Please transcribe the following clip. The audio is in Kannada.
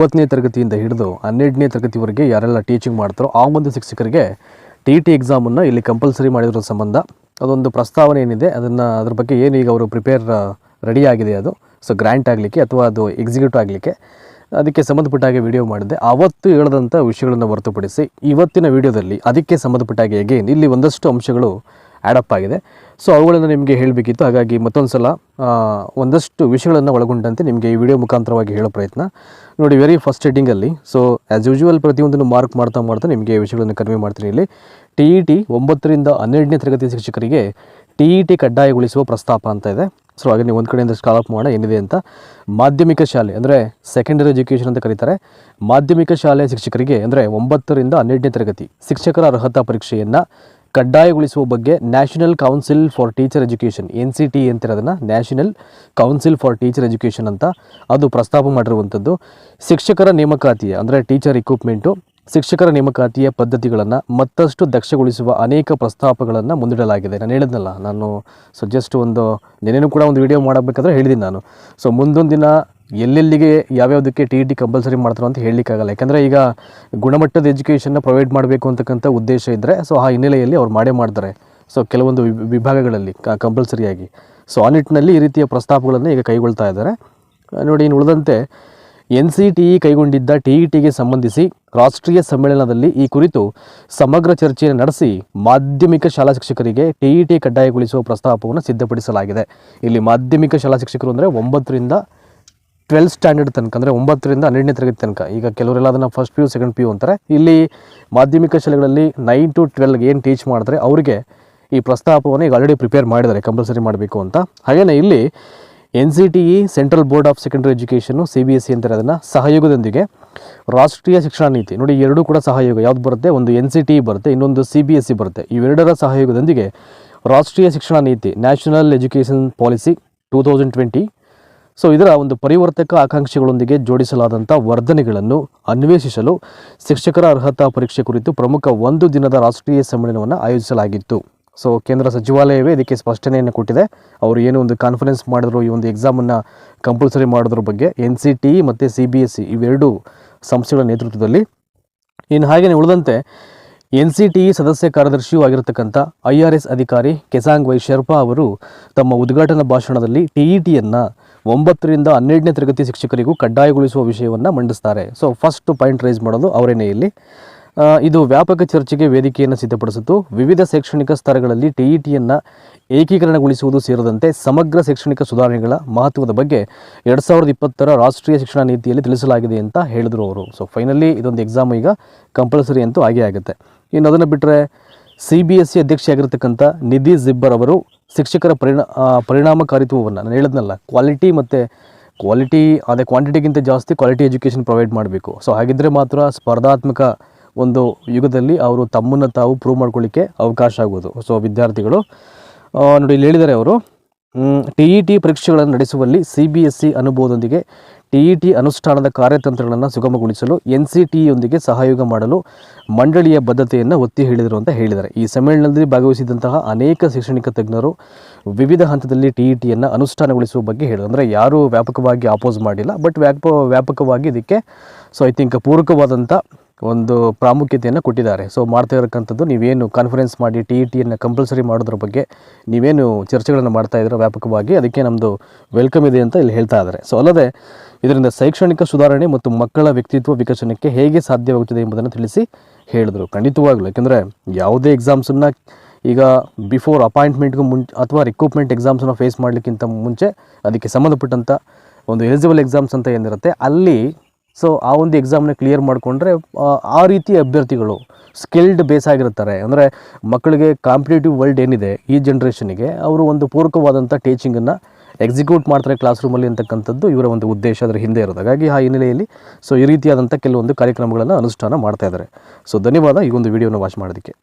ಒಂಬತ್ತನೇ ತರಗತಿಯಿಂದ ಹಿಡಿದು ಹನ್ನೆರಡನೇ ತರಗತಿವರೆಗೆ ಯಾರೆಲ್ಲ ಟೀಚಿಂಗ್ ಮಾಡ್ತಾರೋ ಆ ಒಂದು ಶಿಕ್ಷಕರಿಗೆ ಟಿ ಟಿ ಎಕ್ಸಾಮನ್ನು ಇಲ್ಲಿ ಕಂಪಲ್ಸರಿ ಮಾಡಿರೋ ಸಂಬಂಧ. ಅದೊಂದು ಪ್ರಸ್ತಾವನೆ ಏನಿದೆ, ಅದನ್ನು ಅದ್ರ ಬಗ್ಗೆ ಏನು ಈಗ ಅವರು ಪ್ರಿಪೇರ್ ರೆಡಿ ಆಗಿದೆ ಅದು. ಸೊ ಗ್ರ್ಯಾಂಟ್ ಆಗಲಿಕ್ಕೆ ಅಥವಾ ಅದು ಎಕ್ಸಿಕ್ಯೂಟ್ ಆಗಲಿಕ್ಕೆ. ಅದಕ್ಕೆ ಸಂಬಂಧಪಟ್ಟ ಹಾಗೆ ವಿಡಿಯೋ ಮಾಡಿದೆ. ಅವತ್ತು ಹೇಳಿದಂಥ ವಿಷಯಗಳನ್ನು ಹೊರತುಪಡಿಸಿ ಇವತ್ತಿನ ವಿಡಿಯೋದಲ್ಲಿ ಅದಕ್ಕೆ ಸಂಬಂಧಪಟ್ಟ ಹಾಗೆ ಎಗೇನ್ ಇಲ್ಲಿ ಒಂದಷ್ಟು ಅಂಶಗಳು ಆ್ಯಡಪ್ ಆಗಿದೆ. ಸೊ ಅವುಗಳನ್ನು ನಿಮಗೆ ಹೇಳಬೇಕಿತ್ತು. ಹಾಗಾಗಿ ಮತ್ತೊಂದು ಸಲ ಒಂದಷ್ಟು ವಿಷಯಗಳನ್ನು ಒಳಗೊಂಡಂತೆ ನಿಮಗೆ ಈ ವಿಡಿಯೋ ಮುಖಾಂತರವಾಗಿ ಹೇಳೋ ಪ್ರಯತ್ನ. ನೋಡಿ ವೆರಿ ಫಸ್ಟ್ ಹೆಡ್ಡಿಂಗಲ್ಲಿ ಸೊ ಆ್ಯಸ್ ಯೂಶುವಲ್ ಪ್ರತಿಯೊಂದನ್ನು ಮಾರ್ಕ್ ಮಾಡ್ತಾ ಮಾಡ್ತಾ ನಿಮಗೆ ವಿಷಯಗಳನ್ನು ಕಡಿಮೆ ಮಾಡ್ತೀನಿ. ಇಲ್ಲಿ ಟಿ ಇ ಟಿ ಒಂಬತ್ತರಿಂದ ಹನ್ನೆರಡನೇ ತರಗತಿ ಶಿಕ್ಷಕರಿಗೆ ಟಿ ಇ ಟಿ ಕಡ್ಡಾಯಗೊಳಿಸುವ ಪ್ರಸ್ತಾಪ ಅಂತ ಇದೆ. ಸೊ ಹಾಗೆ ನೀವು ಒಂದು ಕಡೆಯಿಂದ ಸ್ಕಾಲಪ್ ಮಾಡೋಣ ಏನಿದೆ ಅಂತ. ಮಾಧ್ಯಮಿಕ ಶಾಲೆ, ಅಂದರೆ ಸೆಕೆಂಡರಿ ಎಜುಕೇಷನ್ ಅಂತ ಕರೀತಾರೆ. ಮಾಧ್ಯಮಿಕ ಶಾಲೆ ಶಿಕ್ಷಕರಿಗೆ, ಅಂದರೆ ಒಂಬತ್ತರಿಂದ ಹನ್ನೆರಡನೇ ತರಗತಿ ಶಿಕ್ಷಕರ ಅರ್ಹತಾ ಪರೀಕ್ಷೆಯನ್ನು ಕಡ್ಡಾಯಗೊಳಿಸುವ ಬಗ್ಗೆ National Council for Teacher Education N C T ಅಂತಿರೋದನ್ನು National Council for Teacher Education ಅಂತ ಅದು ಪ್ರಸ್ತಾಪ ಮಾಡಿರುವಂಥದ್ದು ಶಿಕ್ಷಕರ ನೇಮಕಾತಿಯ, ಅಂದರೆ ಟೀಚರ್ ಇಕ್ವಿಪ್ಮೆಂಟು ಶಿಕ್ಷಕರ ನೇಮಕಾತಿಯ ಪದ್ಧತಿಗಳನ್ನು ಮತ್ತಷ್ಟು ದಕ್ಷಗೊಳಿಸುವ ಅನೇಕ ಪ್ರಸ್ತಾಪಗಳನ್ನು ಮುಂದಿಡಲಾಗಿದೆ. ನಾನು ಹೇಳಿದ್ನಲ್ಲ, ನಾನು ಸೊ ಜಸ್ಟ್ ಒಂದು, ನಿನ್ನೆನೂ ಕೂಡ ಒಂದು ವಿಡಿಯೋ ಮಾಡಬೇಕಾದ್ರೆ ಹೇಳಿದ್ದೀನಿ ನಾನು. ಸೊ ಮುಂದೊಂದು ದಿನ ಎಲ್ಲೆಲ್ಲಿಗೆ ಯಾವ್ಯಾವುದಕ್ಕೆ ಟಿ ಇ ಟಿ ಕಂಪಲ್ಸರಿ ಮಾಡ್ತಾರೋ ಅಂತ ಹೇಳಲಿಕ್ಕಾಗಲ್ಲ. ಯಾಕಂದರೆ ಈಗ ಗುಣಮಟ್ಟದ ಎಜುಕೇಷನ್ನ ಪ್ರೊವೈಡ್ ಮಾಡಬೇಕು ಅಂತಕ್ಕಂಥ ಉದ್ದೇಶ ಇದ್ದರೆ ಸೊ ಆ ಹಿನ್ನೆಲೆಯಲ್ಲಿ ಅವ್ರು ಮಾಡೇ ಮಾಡ್ತಾರೆ. ಸೊ ಕೆಲವೊಂದು ವಿಭ- ವಿಭಾಗಗಳಲ್ಲಿ ಕಂಪಲ್ಸರಿಯಾಗಿ ಸೊ ಆ ನಿಟ್ಟಿನಲ್ಲಿ ಈ ರೀತಿಯ ಪ್ರಸ್ತಾಪಗಳನ್ನು ಈಗ ಕೈಗೊಳ್ತಾ ಇದ್ದಾರೆ. ನೋಡಿ, ಇನ್ನು ಉಳಿದಂತೆ ಎನ್ ಸಿ ಟಿ ಇ ಕೈಗೊಂಡಿದ್ದ ಟಿ ಇ ಟಿಗೆ ಸಂಬಂಧಿಸಿ ರಾಷ್ಟ್ರೀಯ ಸಮ್ಮೇಳನದಲ್ಲಿ ಈ ಕುರಿತು ಸಮಗ್ರ ಚರ್ಚೆಯನ್ನು ನಡೆಸಿ ಮಾಧ್ಯಮಿಕ ಶಾಲಾ ಶಿಕ್ಷಕರಿಗೆ ಟಿ ಇ ಟಿ ಕಡ್ಡಾಯಗೊಳಿಸುವ ಪ್ರಸ್ತಾಪವನ್ನು ಸಿದ್ಧಪಡಿಸಲಾಗಿದೆ. ಇಲ್ಲಿ ಮಾಧ್ಯಮಿಕ ಶಾಲಾ ಶಿಕ್ಷಕರು ಅಂದರೆ ಒಂಬತ್ತರಿಂದ ಟ್ವೆಲ್ತ್ ಸ್ಟ್ಯಾಂಡರ್ಡ್ ತನಕ, ಅಂದರೆ ಒಂಬತ್ತರಿಂದ ಹನ್ನೆರಡನೇ ತರಗತಿ ತನಕ, ಈಗ ಕೆಲವರೆಲ್ಲ ಅದನ್ನು first P U second P U ಅಂತಾರೆ. ಇಲ್ಲಿ ಮಾಧ್ಯಮಿಕ ಶಾಲೆಗಳಲ್ಲಿ ನೈನ್ ಟು ಟ್ವೆಲ್ಗೆ ಏನು ಟೀಚ್ ಮಾಡ್ತಾರೆ ಅವರಿಗೆ ಈ ಪ್ರಸ್ತಾಪವನ್ನು ಈಗ ಆಲ್ರೆಡಿ ಪ್ರಿಪೇರ್ ಮಾಡಿದ್ದಾರೆ ಕಂಪಲ್ಸರಿ ಮಾಡಬೇಕು ಅಂತ. ಹಾಗೆಯೇ ಇಲ್ಲಿ N C T E Central Board of Secondary education C B S C ಅಂತಾರೆ ಅದನ್ನು, ಸಹಯೋಗದೊಂದಿಗೆ ರಾಷ್ಟ್ರೀಯ ಶಿಕ್ಷಣ ನೀತಿ. ನೋಡಿ ಎರಡೂ ಕೂಡ ಸಹಯೋಗ. ಯಾವ್ದು ಬರುತ್ತೆ? ಒಂದು ಎನ್ ಸಿ ಟಿ ಇ ಬರುತ್ತೆ, ಇನ್ನೊಂದು ಸಿ ಬಿ ಎಸ್ ಸಿ ಬರುತ್ತೆ. ಇವೆರಡರ ಸಹಯೋಗದೊಂದಿಗೆ ರಾಷ್ಟ್ರೀಯ ಶಿಕ್ಷಣ ನೀತಿ National Education Policy two thousand twenty so ಇದರ ಒಂದು ಪರಿವರ್ತಕ ಆಕಾಂಕ್ಷೆಗಳೊಂದಿಗೆ ಜೋಡಿಸಲಾದಂಥ ವರ್ಧನೆಗಳನ್ನು ಅನ್ವೇಷಿಸಲು ಶಿಕ್ಷಕರ ಅರ್ಹತಾ ಪರೀಕ್ಷೆ ಕುರಿತು ಪ್ರಮುಖ ಒಂದು ದಿನದ ರಾಷ್ಟ್ರೀಯ ಸಮ್ಮೇಳನವನ್ನು ಆಯೋಜಿಸಲಾಗಿತ್ತು. ಸೊ ಕೇಂದ್ರ ಸಚಿವಾಲಯವೇ ಇದಕ್ಕೆ ಸ್ಪಷ್ಟನೆಯನ್ನು ಕೊಟ್ಟಿದೆ. ಅವರು ಏನು ಒಂದು ಕಾನ್ಫರೆನ್ಸ್ ಮಾಡಿದ್ರು, ಈ ಒಂದು ಎಕ್ಸಾಮನ್ನು ಕಂಪಲ್ಸರಿ ಮಾಡೋದ್ರ ಬಗ್ಗೆ ಎನ್ ಸಿ ಟಿ ಮತ್ತು ಸಿ ಬಿ ಎಸ್ ಸಿ ಇವೆರಡು ಸಂಸ್ಥೆಗಳ ನೇತೃತ್ವದಲ್ಲಿ. ಇನ್ನು ಹಾಗೆಯೇ ಉಳಿದಂತೆ ಎನ್ ಸಿ ಟಿ ಸದಸ್ಯ ಕಾರ್ಯದರ್ಶಿಯೂ ಆಗಿರತಕ್ಕಂಥ ಐ ಆರ್ ಎಸ್ ಅಧಿಕಾರಿ ಕೆಸಾಂಗ್ ವೈ ಶೆರ್ಪಾ ಅವರು ತಮ್ಮ ಉದ್ಘಾಟನಾ ಭಾಷಣದಲ್ಲಿ ಟಿ ಇ ಟಿಯನ್ನು ಒಂಬತ್ತರಿಂದ ಹನ್ನೆರಡನೇ ತರಗತಿ ಶಿಕ್ಷಕರಿಗೂ ಕಡ್ಡಾಯಗೊಳಿಸುವ ವಿಷಯವನ್ನು ಮಂಡಿಸ್ತಾರೆ. ಸೊ ಫಸ್ಟ್ ಪಾಯಿಂಟ್ ರೈಸ್ ಮಾಡೋದು ಅವರೇನೇ ಇಲ್ಲಿ. ಇದು ವ್ಯಾಪಕ ಚರ್ಚೆಗೆ ವೇದಿಕೆಯನ್ನು ಸಿದ್ಧಪಡಿಸಿತು. ವಿವಿಧ ಶೈಕ್ಷಣಿಕ ಸ್ತರಗಳಲ್ಲಿ ಟಿ ಇ ಟಿಯನ್ನು ಏಕೀಕರಣಗೊಳಿಸುವುದು ಸೇರಿದಂತೆ ಸಮಗ್ರ ಶೈಕ್ಷಣಿಕ ಸುಧಾರಣೆಗಳ ಮಹತ್ವದ ಬಗ್ಗೆ ಎರಡು ಸಾವಿರದ ಇಪ್ಪತ್ತರ ರಾಷ್ಟ್ರೀಯ ಶಿಕ್ಷಣ ನೀತಿಯಲ್ಲಿ ತಿಳಿಸಲಾಗಿದೆ ಅಂತ ಹೇಳಿದರು ಅವರು. ಸೊ ಫೈನಲಿ ಇದೊಂದು ಎಕ್ಸಾಮ್ ಈಗ ಕಂಪಲ್ಸರಿ ಅಂತೂ ಆಗೇ ಆಗುತ್ತೆ. ಇನ್ನು ಅದನ್ನು ಬಿಟ್ಟರೆ ಸಿ ಬಿ ಎಸ್ ಸಿ ಅಧ್ಯಕ್ಷೆಯಾಗಿರ್ತಕ್ಕಂಥ ನಿಧಿ ಜಿಬ್ಬರ್ ಅವರು ಶಿಕ್ಷಕರ ಪರಿಣಾ ಪರಿಣಾಮಕಾರಿತ್ವವನ್ನು ನಾನು ಹೇಳಿದ್ನಲ್ಲ ಕ್ವಾಲಿಟಿ ಮತ್ತು ಕ್ವಾಲಿಟಿ ಅದೇ ಕ್ವಾಂಟಿಟಿಗಿಂತ ಜಾಸ್ತಿ ಕ್ವಾಲಿಟಿ ಎಜುಕೇಷನ್ ಪ್ರೊವೈಡ್ ಮಾಡಬೇಕು. ಸೊ ಹಾಗಿದ್ದರೆ ಮಾತ್ರ ಸ್ಪರ್ಧಾತ್ಮಕ ಒಂದು ಯುಗದಲ್ಲಿ ಅವರು ತಮ್ಮನ್ನು ತಾವು ಪ್ರೂವ್ ಮಾಡ್ಕೊಳ್ಳಿಕ್ಕೆ ಅವಕಾಶ ಆಗೋದು. ಸೊ ವಿದ್ಯಾರ್ಥಿಗಳು ನೋಡಿ ಇಲ್ಲಿ ಹೇಳಿದ್ದಾರೆ ಅವರು ಟಿ ಇ ಟಿ ಪರೀಕ್ಷೆಗಳನ್ನು ನಡೆಸುವಲ್ಲಿ ಸಿ ಬಿ ಎಸ್ ಸಿ ಅನುಭವದೊಂದಿಗೆ ಟಿ ಇ ಟಿ ಅನುಷ್ಠಾನದ ಕಾರ್ಯತಂತ್ರಗಳನ್ನು ಸುಗಮಗೊಳಿಸಲು ಎನ್ ಸಿ ಟಿಯೊಂದಿಗೆ ಸಹಯೋಗ ಮಾಡಲು ಮಂಡಳಿಯ ಬದ್ಧತೆಯನ್ನು ಒತ್ತಿ ಹೇಳಿದರು ಅಂತ ಹೇಳಿದ್ದಾರೆ. ಈ ಸಮ್ಮೇಳನದಲ್ಲಿ ಭಾಗವಹಿಸಿದಂತಹ ಅನೇಕ ಶೈಕ್ಷಣಿಕ ತಜ್ಞರು ವಿವಿಧ ಹಂತದಲ್ಲಿ ಟಿಇಟಿಯನ್ನು ಅನುಷ್ಠಾನಗೊಳಿಸುವ ಬಗ್ಗೆ ಹೇಳಿದರು. ಅಂದರೆ ಯಾರೂ ವ್ಯಾಪಕವಾಗಿ ಅಪೋಸ್ ಮಾಡಿಲ್ಲ, ಬಟ್ ವ್ಯಾಪ ವ್ಯಾಪಕವಾಗಿ ಇದಕ್ಕೆ ಸೊ, ಐ ಥಿಂಕ್ ಪೂರಕವಾದಂಥ ಒಂದು ಪ್ರಾಮುಖ್ಯತೆಯನ್ನು ಕೊಟ್ಟಿದ್ದಾರೆ. ಸೊ ಮಾಡ್ತಾ ಇರಕ್ಕಂಥದ್ದು ನೀವೇನು ಕಾನ್ಫರೆನ್ಸ್ ಮಾಡಿ ಟಿ ಇ ಟಿಯನ್ನು ಕಂಪಲ್ಸರಿ ಮಾಡೋದ್ರ ಬಗ್ಗೆ ನೀವೇನು ಚರ್ಚೆಗಳನ್ನು ಮಾಡ್ತಾ ಇದ್ದೀರೋ ವ್ಯಾಪಕವಾಗಿ? ಅದಕ್ಕೆ ನಮ್ಮದು ವೆಲ್ಕಮ್ ಇದೆ ಅಂತ ಇಲ್ಲಿ ಹೇಳ್ತಾ ಇದ್ದಾರೆ. ಸೊ ಅಲ್ಲದೆ ಇದರಿಂದ ಶೈಕ್ಷಣಿಕ ಸುಧಾರಣೆ ಮತ್ತು ಮಕ್ಕಳ ವ್ಯಕ್ತಿತ್ವ ವಿಕಸನಕ್ಕೆ ಹೇಗೆ ಸಾಧ್ಯವಾಗುತ್ತದೆ ಎಂಬುದನ್ನು ತಿಳಿಸಿ ಹೇಳಿದರು. ಖಂಡಿತವಾಗ್ಲೂ. ಯಾಕೆಂದರೆ ಯಾವುದೇ ಎಕ್ಸಾಮ್ಸನ್ನು ಈಗ ಬಿಫೋರ್ ಅಪಾಯಿಂಟ್ಮೆಂಟ್ಗೂ ಮುಂ ಅಥವಾ ರಿಕ್ರೂಟ್ಮೆಂಟ್ ಎಕ್ಸಾಮ್ಸನ್ನು ಫೇಸ್ ಮಾಡಲಿಕ್ಕಿಂತ ಮುಂಚೆ ಅದಕ್ಕೆ ಸಂಬಂಧಪಟ್ಟಂಥ ಒಂದು ಎಲಿಜಿಬಲ್ ಎಕ್ಸಾಮ್ಸ್ ಅಂತ ಏನಿರುತ್ತೆ, ಅಲ್ಲಿ ಸೊ ಆ ಒಂದು ಎಕ್ಸಾಮ್ನ ಕ್ಲಿಯರ್ ಮಾಡಿಕೊಂಡ್ರೆ, ಆ ರೀತಿ ಅಭ್ಯರ್ಥಿಗಳು ಸ್ಕಿಲ್ಡ್ ಬೇಸ್ ಆಗಿರ್ತಾರೆ ಅಂದರೆ ಮಕ್ಕಳಿಗೆ ಕಾಂಪಿಟೇಟಿವ್ ವರ್ಲ್ಡ್ ಏನಿದೆ ಈ ಜನ್ರೇಷನಿಗೆ ಅವರು ಒಂದು ಪೂರಕವಾದಂಥ ಟೀಚಿಂಗನ್ನು ಎಕ್ಸಿಕ್ಯೂಟ್ ಮಾಡ್ತಾರೆ ಕ್ಲಾಸ್ ರೂಮಲ್ಲಿ ಅಂತಕ್ಕಂಥದ್ದು ಇವರ ಒಂದು ಉದ್ದೇಶ ಅದರ ಹಿಂದೆ ಇರೋದು. ಹಾಗಾಗಿ ಆ ಹಿನ್ನೆಲೆಯಲ್ಲಿ ಸೊ ಈ ರೀತಿಯಾದಂಥ ಕೆಲವೊಂದು ಕಾರ್ಯಕ್ರಮಗಳನ್ನು ಅನುಷ್ಠಾನ ಮಾಡ್ತಾ ಇದ್ದಾರೆ. ಸೊ ಧನ್ಯವಾದ ಈ ಒಂದು ವಿಡಿಯೋನ ವಾಚ್ ಮಾಡೋದಕ್ಕೆ